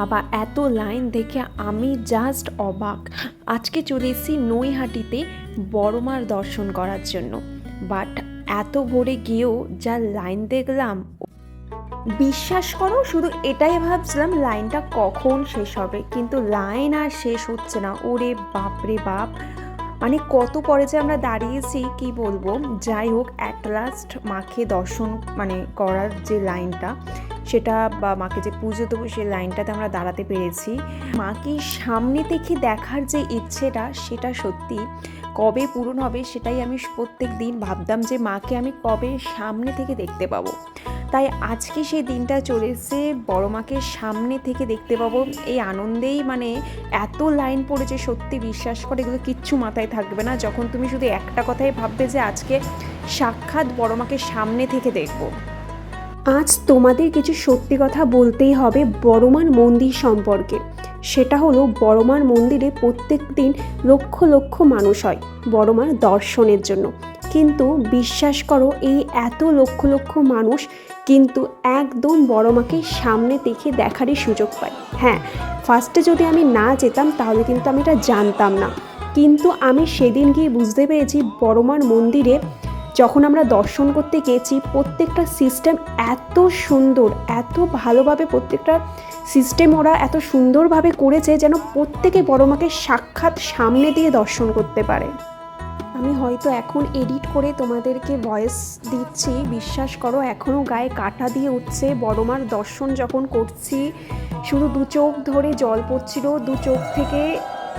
বাবা, এত লাইন দেখে আমি জাস্ট অবাক। আজকে চলে এসেছি নৈহাটিতে বড়মার দর্শন করার জন্য। বাট এত ভোরে গিয়েও যা লাইন দেখলাম, বিশ্বাস করো, শুধু এটাই ভাবছিলাম লাইনটা কখন শেষ হবে। কিন্তু লাইন আর শেষ হচ্ছে না। ওরে বাপরে বাপ। মানে কত পরে যে আমরা দাঁড়িয়েছি, কি বলব? যাই হোক অ্যাট লাস্ট মাকে দর্শন মানে করার যে লাইনটা সেটা বা মাকে যে পুজো দেবো সেই লাইনটাতে আমরা দাঁড়াতে পেরেছি। মাকে সামনে থেকে দেখার যে ইচ্ছেটা, সেটা সত্যি। কবে পূরণ হবে সেটাই আমি প্রত্যেক দিন ভাবতাম যে মাকে আমি কবে সামনে থেকে দেখতে পাবো। তাই আজকে সেই দিনটা চলে বড় মাকে সামনে থেকে দেখতে পাবো। এই আনন্দেই মানে এত লাইন পড়েছে সত্যি বিশ্বাস করে এগুলো কিচ্ছু মাথায় থাকবে না। যখন তুমি শুধু একটা কথাই ভাববে যে আজকে সাক্ষাৎ বড় মাকে সামনে থেকে দেখব। আজ তোমাদের কিছু সত্যি কথা বলতেই হবে বড়মার মন্দির সম্পর্কে। সেটা হলো বড়মার মন্দিরে প্রত্যেক দিন লক্ষ লক্ষ মানুষ হয় বড়মার দর্শনের জন্য। কিন্তু বিশ্বাস করো, এই এত লক্ষ লক্ষ মানুষ কিন্তু একদম বড়মাকে সামনে দেখে দেখারই সুযোগ পায়। হ্যাঁ ফার্স্টে যদি আমি না যেতাম তাহলে কিন্তু আমি এটা জানতাম না। কিন্তু আমি সেদিন গিয়ে বুঝতে পেরেছি বড়মার মন্দিরে যখন আমরা দর্শন করতে গেছি প্রত্যেকটা সিস্টেম এত সুন্দর, এত ভালোভাবে প্রত্যেকটা সিস্টেম ওরা এত সুন্দরভাবে করেছে যেন প্রত্যেকে বড় মাকে সাক্ষাৎ সামনে দিয়ে দর্শন করতে পারে। আমি হয়তো এখন এডিট করে তোমাদেরকে ভয়েস দিচ্ছি। বিশ্বাস করো এখনও গায়ে কাটা দিয়ে উঠছে। বড়মার দর্শন যখন করছি, শুধু দু চোখ ধরে জল পড়ছিল, দু চোখ থেকে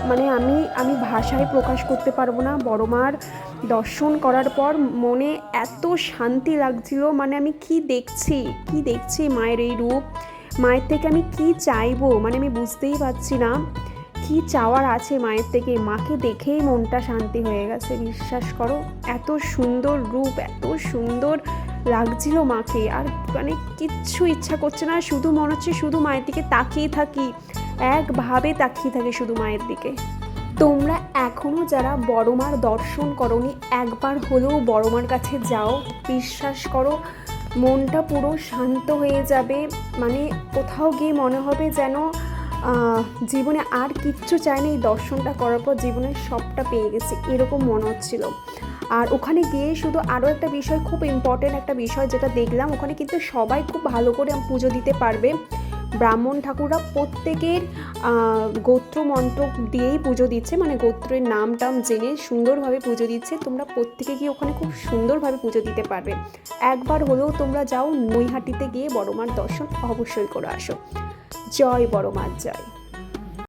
মানে আমি আমি ভাষায় প্রকাশ করতে পারব না। বড়মার দর্শন করার পর মনে এত শান্তি লাগছিল মানে আমি কি দেখছি কি দেখছি মায়ের এই রূপ? মায়ের থেকে আমি কি চাইব? মানে আমি বুঝতেই পারছি না। কি চাওয়ার আছে মায়ের থেকে? মাকে দেখেই মনটা শান্তি হয়ে গেছে, বিশ্বাস করো। এত সুন্দর রূপ, এত সুন্দর লাগছিল মাকে। আর মানে কিচ্ছু ইচ্ছা করছে না, শুধু মনে হচ্ছে শুধু মায়ের দিকে তাকিয়ে থাকি। একভাবে তাকিয়ে থাকে শুধু মায়ের দিকে। তোমরা এখনও যারা বড় মার দর্শন করনি, একবার হলেও বড়মার কাছে যাও, বিশ্বাস করো, মনটা পুরো শান্ত হয়ে যাবে। মানে কোথাও গিয়ে মনে হবে যেন জীবনে আর কিচ্ছু চাই না এই দর্শনটা করার পর জীবনের সবটা পেয়ে গেছে, এরকম মনে হচ্ছিল। আর ওখানে গিয়ে শুধু আরও একটা বিষয়, খুব ইম্পর্টেন্ট একটা বিষয় যেটা দেখলাম, ওখানে কিন্তু সবাই খুব ভালো করে পুজো দিতে পারবে। ব্রাহ্মণ ঠাকুররা প্রত্যেকের গোত্র মন্ত্র দিয়েই পুজো দিচ্ছে মানে গোত্রের নাম টাম জেনে সুন্দরভাবে পুজো দিচ্ছে। তোমরা প্রত্যেকে গিয়ে ওখানে খুব সুন্দরভাবে পুজো দিতে পারবে। একবার হলেও তোমরা যাও নৈহাটিতে গিয়ে বড়মার দর্শন অবশ্যই করে আসো। জয় বড়মার জয়।